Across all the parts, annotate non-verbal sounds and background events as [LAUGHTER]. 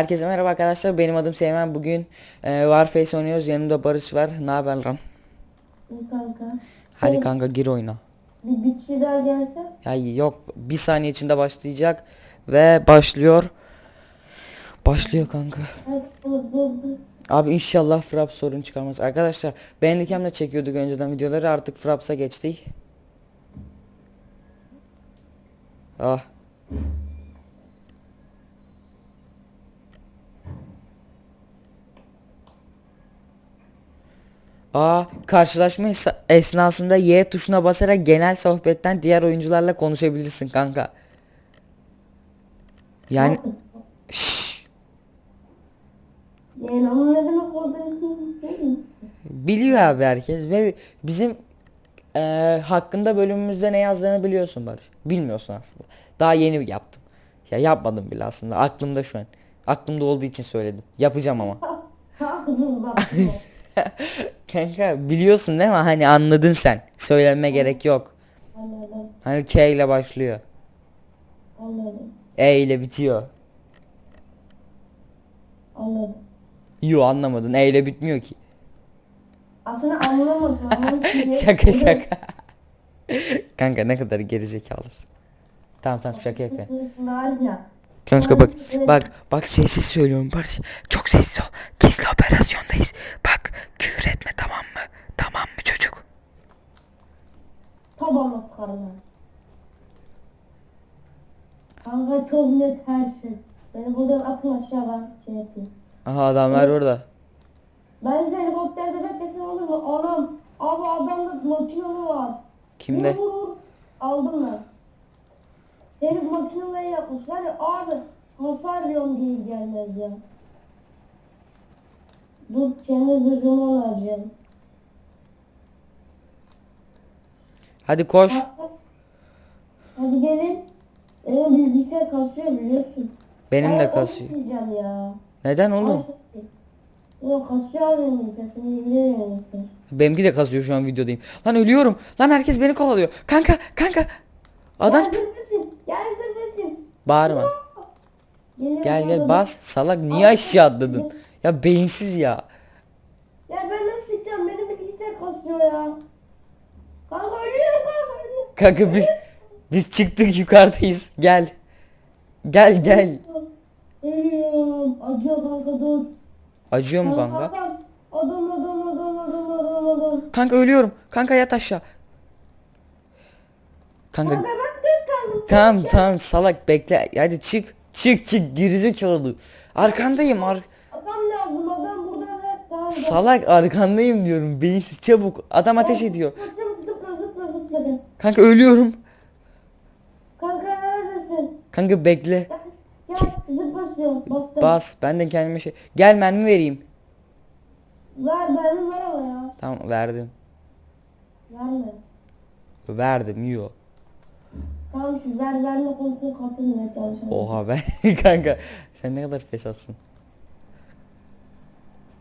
Herkese merhaba arkadaşlar. Benim adım Seymen. Bugün e, Warface oynuyoruz. Yanımda Barış var. Ne haber lan? İyi kanka. Hadi Şey, kanka gir oyuna. Bir, bir kişi daha gelse. Ya yok bir saniye içinde başlayacak ve başlıyor. Başlıyor kanka. Abi inşallah Fraps sorun çıkarmaz. Arkadaşlar Bandicam'le çekiyorduk önceden videoları artık Fraps'a geçtik. Ah. Aa, karşılaşma es- esnasında Y tuşuna basarak genel sohbetten diğer oyuncularla konuşabilirsin kanka. Yani Şşş. Yani onun ne demek olduğunu? Biliyor abi herkes ve bizim eee, hakkında bölümümüzde ne yazdığını biliyorsun Barış. Bilmiyorsun aslında. Daha yeni yaptım. Ya yapmadım bile aslında. Aklımda şu an. Aklımda olduğu için söyledim. Yapacağım ama. [LAUGHS] Kanka biliyorsun değil mi? Hani anladın sen. Söylenme gerek yok. anladım. Hani K ile başlıyor. Anladım. E ile bitiyor. Anladım. Yo anlamadın. E ile bitmiyor ki. Aslında anlamadım [LAUGHS] şaka şaka. Kanka ne kadar gerizekalısın. Tamam tamam şaka yapıyorum. Kanka bak Evet. bak bak sessiz söylüyorum Barış. Çok sessiz ol. Gizli operasyondayız. Bak küfür etme tamam mı? Tamam mı çocuk? Sıkarım ben. Kanka çok net her şey. Beni buradan atın aşağı ben şey yapayım. Aha adamlar orada. Ben size helikopterde beklesem olur mu? Anam. Abi adamda makinalı var. Kimde? Vur vur vur. Aldım ben. Herif makineleri yapmış. Var ya abi hasar yiyorum diye gelmez ya. Dur kendi zırhımı alacağım. Hadi koş. Hadi gelin. Benim bilgisayar kasıyor biliyorsun. Benim Ben de kasıyor. ya. Neden oğlum? Yok kasıyor abi benim bilgisayar. Seni biliyor yani bilgisayar. Benimki de kasıyor şu an videodayım. Lan ölüyorum. Lan herkes beni kovalıyor. Kanka kanka. Adam zırhlasın. Gel zırhlasın. bağırma. Gel gel bas. Salak niye aşağı atladın? Ya beyinsiz ya. Ya ben nasıl sıçacağım? Benim bilgisayar kasıyor ya. Kanka ölüyorum kanka ölüyorum. Kanka biz biz çıktık yukarıdayız. Gel. Gel gel. Ölüyorum. Acıyor kanka dur. Acıyor mu kanka? Adam adam adam adam adam adam. Kanka ölüyorum. Kanka yat aşağı. Kanka Kanka ben. Tamam tamam salak bekle. Hadi çık. Çık çık gerizekalı. Arkandayım ar Adam lazım adam buradan hep salak arkandayım diyorum. Beyinsiz çabuk. Adam ateş ediyor. Zıpla zıpla zıpla zıpla. Kanka ölüyorum. Kanka neredesin? Kanka bekle. Gel gel zıp basıyorum. Bastım. Bas. Ben de kendime şey. Gel mermi vereyim. Ver benim ver ama ya. Tamam verdim. Verme. Verdim yo. Tamam ver verme konusunu net çalışalım. Oha be. [LAUGHS] Kanka sen ne kadar fesatsın.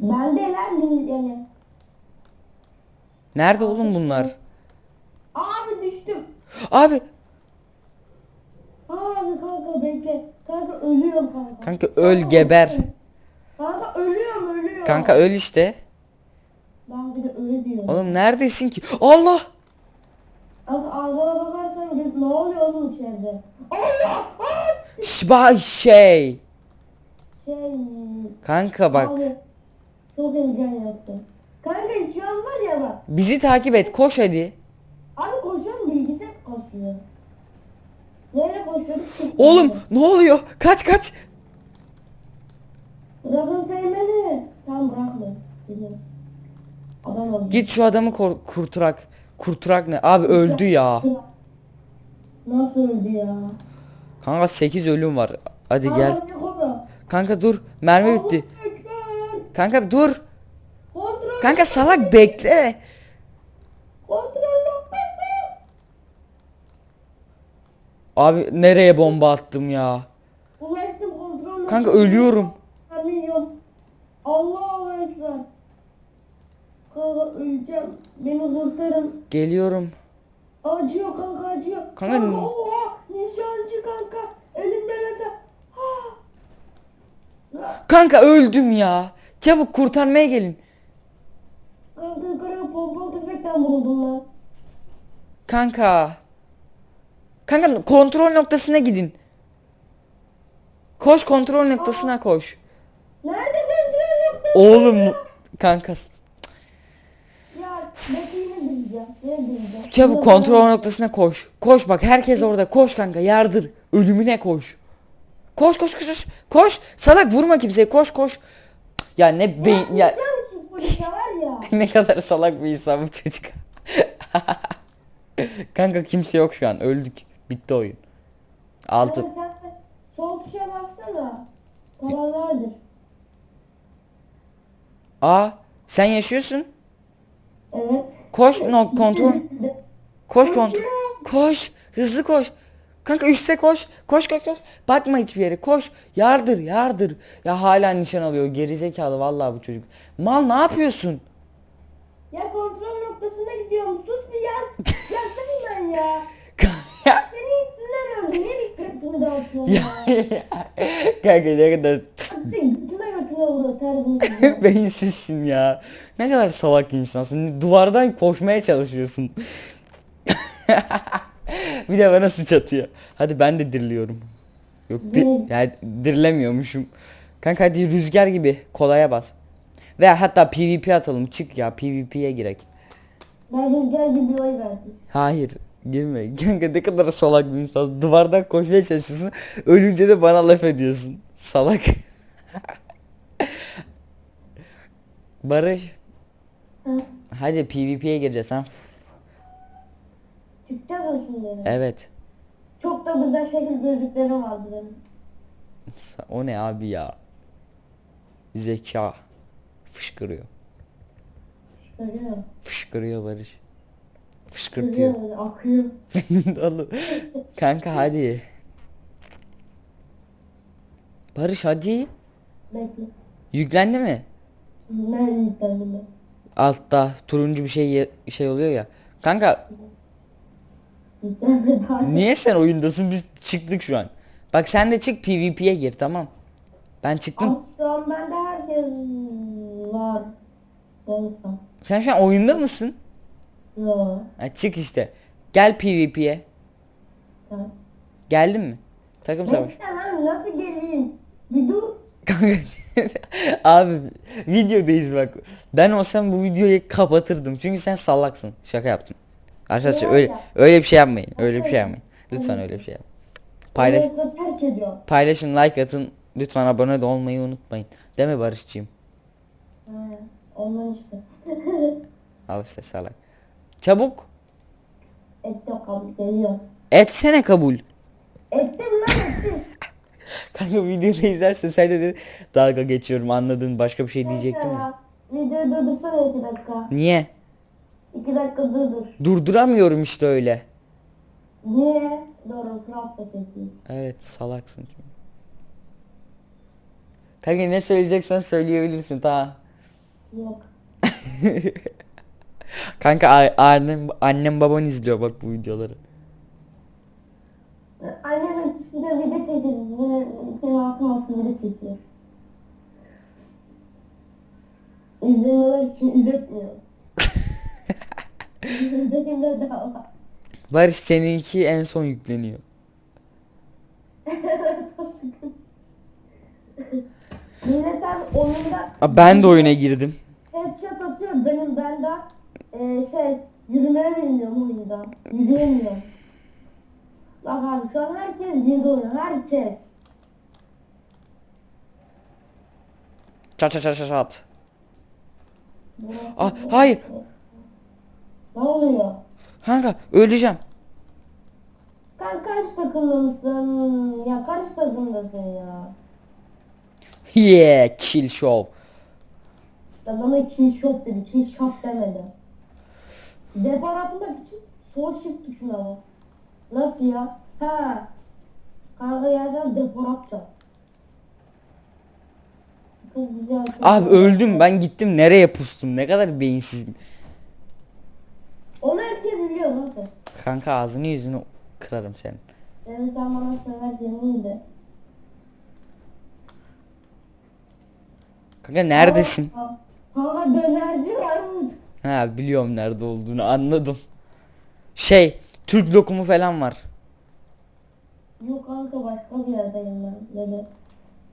Ben de lan yani. Nerede oğlum bunlar? Abi düştüm. Abi Abi kanka bekle. Kanka ölüyorum kanka. Kanka öl geber. Kanka ölüyorum ölüyorum. Kanka öl işte. Ben bir de öyle diyorum. Oğlum neredesin ki? Allah! Kanka ağzına göz ne oluyor oğlum içeride? Allah! Aa! Şba şey. Şey... Kanka bak. Abi çok heyecan yaptım. Kanka şu an var ya bak. Bizi takip et. Koş hadi. Abi koşuyorum bilgisayar kasıyor. Nereye koşuyorduk? Oğlum ne oluyor? Kaç kaç. Bırakın sevmeni. Tamam bırakma. Adam. Git şu adamı kurturak. Kurturak ne? Abi öldü ya. Nasıl öldü ya? Kanka 8 ölüm var. Hadi gel. Kanka dur. Mermi bitti. Allahu Ekber. Kanka dur. Kontrol. Kanka salak bekle. Kontrol. Abi nereye bomba attım ya? Ulaştım kontrol Kanka ölüyorum. Allahu Ekber. Kanka öleceğim. Beni kurtarın. Geliyorum. Acıyor kanka acıyor. Kanka- kanka oha nişancı kanka. Elimde mesela. Ah. Kanka öldüm ya. Çabuk kurtarmaya gelin. Kanka yukarıya pompalı tüfekten vuruldum lan. Kanka. Kanka kontrol noktasına gidin. Koş kontrol noktasına koş. Nerede kontrol noktası? Oğlum kanka Ya Betty'yi ne diyeceğim? Ne diyeceğim? Çabuk kontrol noktasına koş. Koş bak herkes orada. Koş kanka yardır. Ölümüne koş. Koş koş koş koş. Koş. Salak vurma kimseye. Koş koş. Ya ne beyin ya [LAUGHS] ne kadar salak bir insan bu çocuk. [LAUGHS] kanka kimse yok şu an. Öldük. Bitti oyun. Altı. Sol tuşa bassana. Paran vardır. Aa sen yaşıyorsun. Koş no kontrol. Koş kontrol. Koş. Hızlı koş. Kanka üste koş. Koş koş koş. Bakma hiçbir yere. Koş. Yardır yardır. Ya hala nişan alıyor. Gerizekalı vallahi bu çocuk. Mal ne yapıyorsun? Ya kontrol noktasına gidiyorum. Sus bir yaz. Yazsana ben ya. [LAUGHS] ya. Senin yüzünden öldüm. Niye dikkatimi dağıtıyorsun ya? [LAUGHS] Kanka ne kadar [LAUGHS] Beyinsizsin ya. Ne kadar salak insansın. Duvardan koşmaya çalışıyorsun. [LAUGHS] bir de bana sıç atıyor. Hadi ben de diriliyorum. Yok di yani dirilemiyormuşum. Kanka hadi rüzgar gibi kolaya bas. Veya hatta PvP atalım çık ya PvP'ye girek. Ben rüzgar gibi oy verdim. Hayır girme. [LAUGHS] Kanka ne kadar salak bir insan. Duvardan koşmaya çalışıyorsun. Ölünce de bana laf ediyorsun. Salak. Barış. Ha. Hadi PvP'ye gireceğiz ha. Çıkacağız mı şimdi? Evet. Çok da güzel şekil gözlüklerim vardı benim. O ne abi ya? Zeka. Fışkırıyor. Görüyor. Fışkırıyor Barış. Fışkırtıyor. Böyle akıyor. [LAUGHS] Oğlum. Kanka hadi. Barış hadi. Bekle. Yüklendi mi? Nerede yüklendim ben? Altta turuncu bir şey şey oluyor ya. Kanka niye sen oyundasın biz çıktık şu an. Bak sen de çık PvP'ye gir tamam. Ben çıktım. Ama şu an bende herkes var. Olsa. Sen şu an oyunda mısın? Yok. Ha, çık işte. Gel PvP'ye. Tamam. Geldin mi? Takım savaş. Bekle lan nasıl geleyim? Bir dur. [LAUGHS] Abi videodayız bak. Ben olsam bu videoyu kapatırdım. Çünkü sen sallaksın. Şaka yaptım. Arkadaşlar öyle öyle bir şey yapmayın. Öyle bir şey yapmayın. Lütfen öyle bir şey yapmayın. Paylaş, paylaşın, like atın. Lütfen abone de olmayı unutmayın. Değil mi Barış'cığım? Ha, ondan işte. [LAUGHS] Al işte salak. Çabuk. Ettim kabul geliyorum. Etsene kabul. Ettim lan ettim. [LAUGHS] Kanka videoda izlersen sen de dedi, dalga geçiyorum anladın başka bir şey diyecektim. Ya, Videoyu durdursana iki dakika. Niye? İki dakika durdur. Durduramıyorum işte öyle. Niye? Doğru Trump'sa çekiyorsun. Evet salaksın çünkü. Kanka ne söyleyeceksen söyleyebilirsin ta. Yok. [LAUGHS] Kanka annem, annem baban izliyor bak bu videoları. Annemin üstünde video çekiyoruz. Böyle senin aslında çekiyoruz. İzlemeler için izletmiyor. Benim de daha var. Barış seninki en son yükleniyor. [LAUGHS] Millet abi oyunda Aa, ben de oyuna girdim. headshot atıyor. Benim ben de e, şey yürümeye bilmiyorum oyunda. Yürüyemiyorum. Bak abi şu an herkes girdi oyuna. Herkes. Çat çat çat çat çat. Aa, hayır. Ne oluyor? Kanka öleceğim. Sen kaç takımdasın? Ya kaç takımdasın ya? Yeah kill show. Ya bana kill shot dedi. Kill shot demedi. Depar atmak için sol shift tuşuna bak. Nasıl ya? Ha. Kanka gelsen depar atacağım. Çok güzel. Abi öldüm ben gittim nereye pustum ne kadar beyinsizim. Onu herkes biliyor zaten. Kanka ağzını yüzünü kırarım senin. Yani sen bana sever yeniydi. Kanka neredesin? Ha- Kanka dönerci var mı? Ha biliyorum nerede olduğunu anladım. Şey Türk lokumu falan var. Yok kanka başka bir yerdeyim ben. Böyle.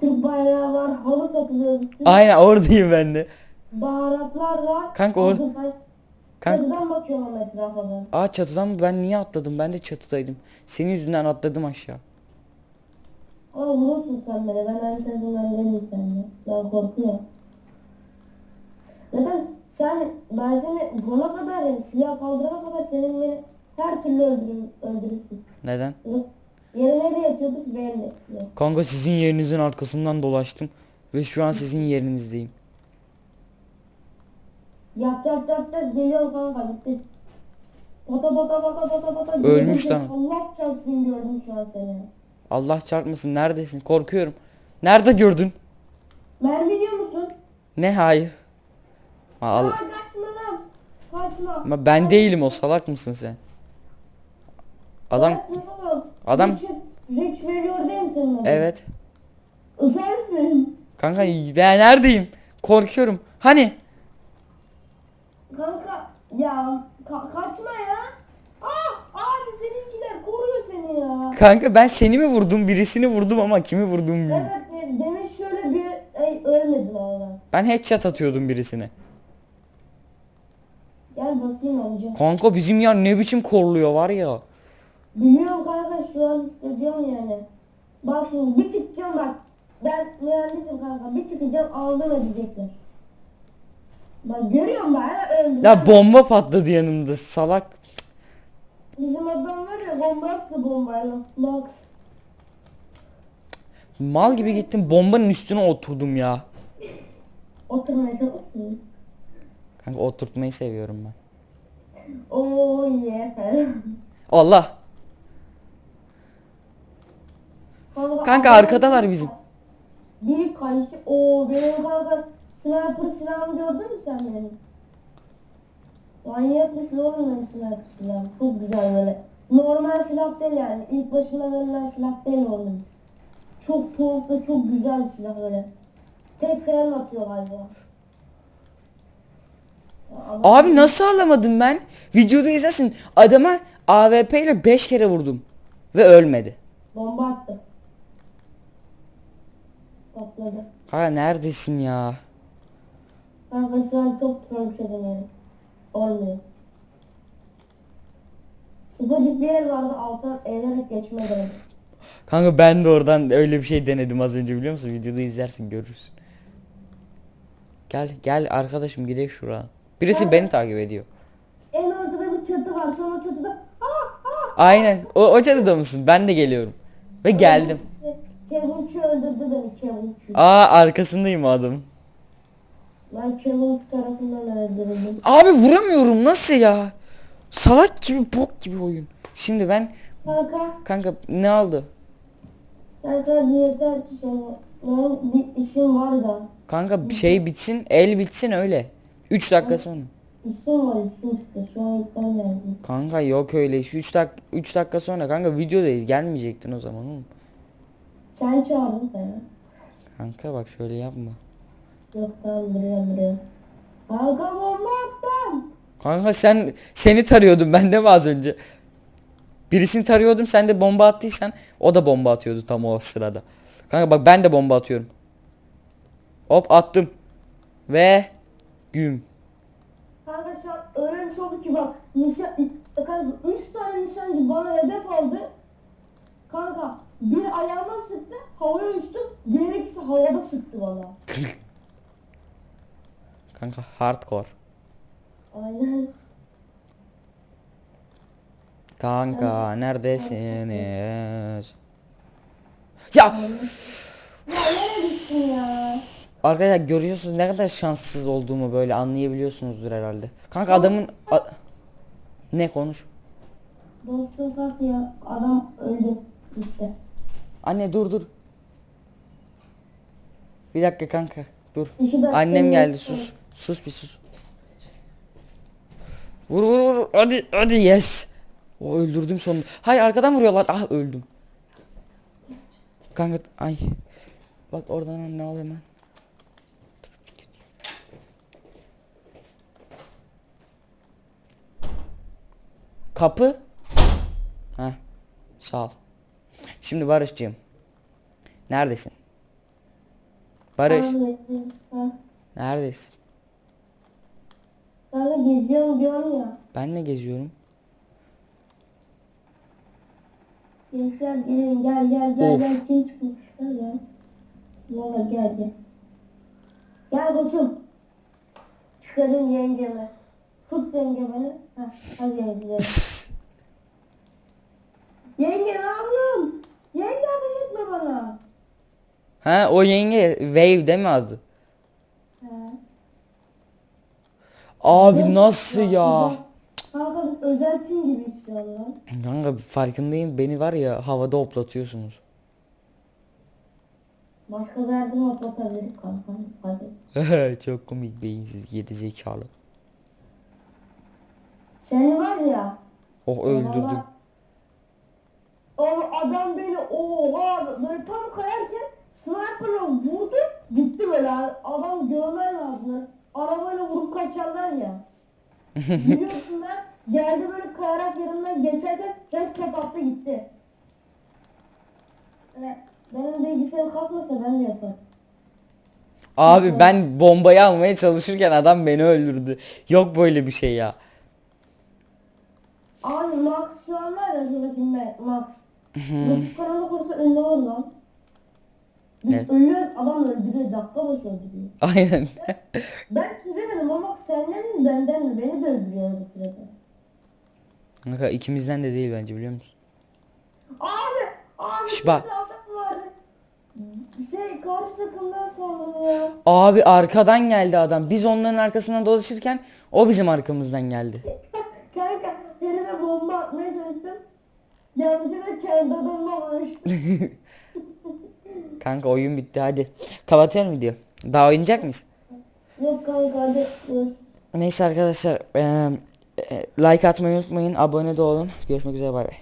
Türk bayrağı var, halı satılıyor. Aynen oradayım ben de. Baharatlar var. Kanka or- Kanka Çatıdan bakıyorum etrafa ben. aa çatıdan mı ben niye atladım? Ben de çatıdaydım. Senin yüzünden atladım aşağı. Ama vurursun sen beni. Ben aynı tarafından değilim seninle. Ben korkuyorum. Zaten sen, ben seni vurana kadar yani silah kaldırana kadar senin beni her türlü öldürür, öldürürsün. Neden? Yere nerede yatıyorduk belli. Yok. Kanka sizin yerinizin arkasından dolaştım ve şu an sizin yerinizdeyim. Yap yap yap yap geliyor kanka bitti. Bata bata bata bata bata. Ölmüş lan. Allah çarpsın gördüm şu an seni. Allah çarpmasın neredesin? Korkuyorum. Nerede gördün? Mermi diyor musun? Ne hayır. Ha, Aa al. kaçma lan. Kaçma. Ama ben değilim o salak mısın sen? Adam Kaçma. Adam- reç veriyor değil mi senin adın? evet. Sensin. Kanka ben neredeyim? Korkuyorum. Hani? Kanka ya ka- kaçma ya. Aa abi seninkiler koruyor seni ya. Kanka ben seni mi vurdum? Birisini vurdum ama kimi vurdum bilmiyorum. Evet demin şöyle bir ey, ölmedin abi. Ben headshot atıyordum birisine. Gel basayım önce. Kanka bizim yer ne biçim korluyor var ya. Biliyorum kanka şu an hissediyorum yani. Bak şimdi bir çıkacağım bak. Ben mühendisim kanka. Bir çıkacağım aldım edecekler. Bak görüyorum ben hemen öldüm. Ya bomba patladı yanımda salak. Bizim adam var ya bomba yaptı bombayla. Max. Mal gibi gittim bombanın üstüne oturdum ya. Oturmaya çalışsın. Kanka oturtmayı seviyorum ben. Oo yeah falan. Allah. Kanka, arkadalar bizim. Biri kayışı. Oo benim kanka sniper silahımı gördün mü sen benim? Manyak mısın oğlum benim sniper silahım? Çok güzel böyle. Normal silah değil yani. İlk başına verilen silah değil oğlum. Çok tuhaf ve çok güzel bir silah böyle. Tek falan atıyor galiba. Abi nasıl alamadım ben? Videoda izlesin. Adama AWP ile 5 kere vurdum. Ve ölmedi. Bomba attı. Patladı. Ha neredesin ya? Kanka şu an çok troll bir şey deniyorum. Olmuyor. Ufacık bir yer vardı alttan eğilerek geçme denedim. Kanka ben de oradan öyle bir şey denedim az önce biliyor musun? Videoda izlersin görürsün. Gel gel arkadaşım gidelim şuraya. Birisi beni takip ediyor. En ortada bir çatı var. Sonra o çatıda. Aynen. O, o çatıda mısın? Ben de geliyorum. Ve geldim. Kevin Chu öldürdü beni Kevin Chu. Aa arkasındayım o adamın. Ben Kevin tarafından öldürüldüm. Abi vuramıyorum nasıl ya? Salak gibi bok gibi oyun. Şimdi ben Kanka, kanka ne oldu? kanka yeter ki. Benim bir işim var da. Kanka şey bitsin, el bitsin öyle. 3 dakika sonra. İşim var işim işte. Şu an gitmem lazım. Kanka yok öyle iş. 3 dak 3 dakika sonra kanka videodayız. Gelmeyecektin o zaman oğlum. Sen çağırdın beni. Kanka bak şöyle yapma. Yok tamam duruyorum duruyorum. Kanka bomba attım. Kanka sen seni tarıyordum ben de mi az önce? Birisini tarıyordum sen de bomba attıysan o da bomba atıyordu tam o sırada. Kanka bak ben de bomba atıyorum. Hop attım. Ve güm. Kanka şu an öyle bir şey oldu ki bak nişan, kanka üç tane nişancı bana hedef aldı. Kanka bir ayağıma sıktı, havaya uçtum, diğer ikisi havada sıktı bana. [LAUGHS] Kanka hardcore. Aynen. Kanka neredesiniz? Ya Ya nereye gittin ya? arkadaşlar görüyorsunuz ne kadar şanssız olduğumu böyle anlayabiliyorsunuzdur herhalde. Kanka adamın a- ne konuş? Dostum kalk ya, adam öldü. Gitti. Anne dur dur. Bir dakika kanka dur. Annem geldi sus. Sus bir sus. Vur vur vur. Hadi hadi yes. O öldürdüm sonunda. Hayır arkadan vuruyorlar. Ah öldüm. Kanka ay. Bak oradan ne al hemen. Kapı. Ha. Sağ ol. Şimdi Barış'cığım. Neredesin? Barış. Ha. Neredesin? Ben de geziyorum diyorum ya. Ben ne geziyorum? Gençler gelin gel gel gel Of. gel kim çıkmışlar ya. Valla gel gel. Gel koçum. Çıkarın yengemi. Tut yenge beni. Heh, hadi yenge. [LAUGHS] yenge ne yapıyorsun? Yenge ateş etme bana. Ha o yenge Wave değil mi adı? He. Abi nasıl ya? Kanka biz özel tim gibi lan. Kanka farkındayım beni var ya havada hoplatıyorsunuz. Başka mi atlatabiliriz kanka? Hadi. [LAUGHS] Çok komik beyinsiz geri zekalı. Seni var ya. Oh öldürdüm. O adam beni oha böyle tam kayarken sniperla vurdu gitti böyle adam görmen lazım. Arabayla vurup kaçarlar ya. [LAUGHS] Biliyorsun ben geldi böyle kayarak yanımdan geçerken hep çatattı gitti. Yani benim bilgisayarım kasmasa ben de yaparım. Abi ben bombayı almaya çalışırken adam beni öldürdü. Yok böyle bir şey ya. Abi Max şu an var ya şuradaki Ma- Max. Karanlık olsa ünlü olur lan. Biz Ne? ölüyoruz adam öldürüyor dakika başı öldürüyor. Aynen. Ben çözemedim ama senden mi benden mi beni de öldürüyor bu sırada. Kanka ikimizden de değil bence biliyor musun? Abi! Abi! Şş, bak. bir alçak vardı. Şey karşı takımdan sandım ya. Abi arkadan geldi adam. Biz onların arkasından dolaşırken o bizim arkamızdan geldi. [LAUGHS] Kanka herime bomba atmaya. Yanlışlıkla kendi adamıma vurmuştum. [LAUGHS] Kanka oyun bitti hadi. Kapatıyorum video. Daha oynayacak mıyız? Yok kanka hadi. Neyse arkadaşlar e, like atmayı unutmayın. Abone de olun. Görüşmek üzere bay bay.